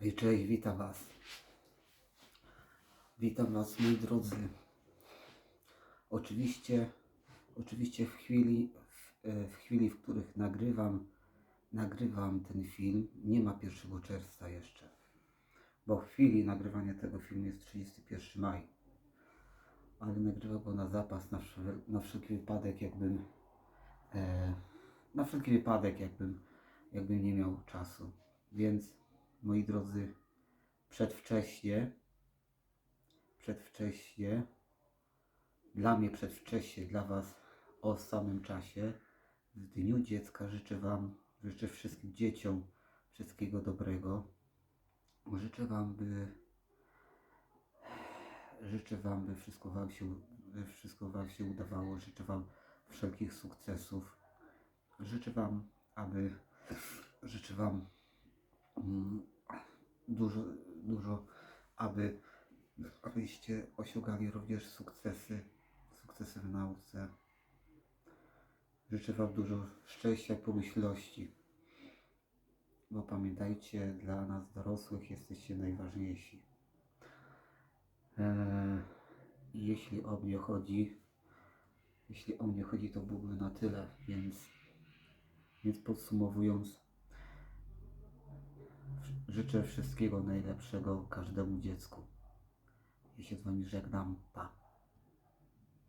Hej, cześć, witam Was. Witam Was, moi drodzy. Oczywiście, oczywiście w chwili, w, e, w chwili, w których nagrywam, nagrywam ten film, nie ma 1 czerwca jeszcze. Bo w chwili nagrywania tego filmu jest 31 maj. Ale nagrywam go na zapas, na, na wszelki wypadek, jakbym, e, na wszelki wypadek, jakbym, jakbym nie miał czasu. Więc, moi drodzy, przedwcześnie, przedwcześnie, dla mnie przedwcześnie, dla Was o samym czasie, w Dniu Dziecka życzę Wam, życzę wszystkim dzieciom wszystkiego dobrego. Życzę Wam, by życzę Wam, by wszystko Wam się, wszystko Wam się udawało. Życzę Wam wszelkich sukcesów. Życzę Wam, aby życzę Wam dużo, dużo, aby abyście osiągali również sukcesy, sukcesy w nauce. Życzę Wam dużo szczęścia i pomyślności, bo pamiętajcie, dla nas dorosłych jesteście najważniejsi. Eee, jeśli o mnie chodzi, jeśli o mnie chodzi, to byłoby na tyle, więc, więc podsumowując, życzę wszystkiego najlepszego każdemu dziecku. Ja się z Wami żegnam. Pa.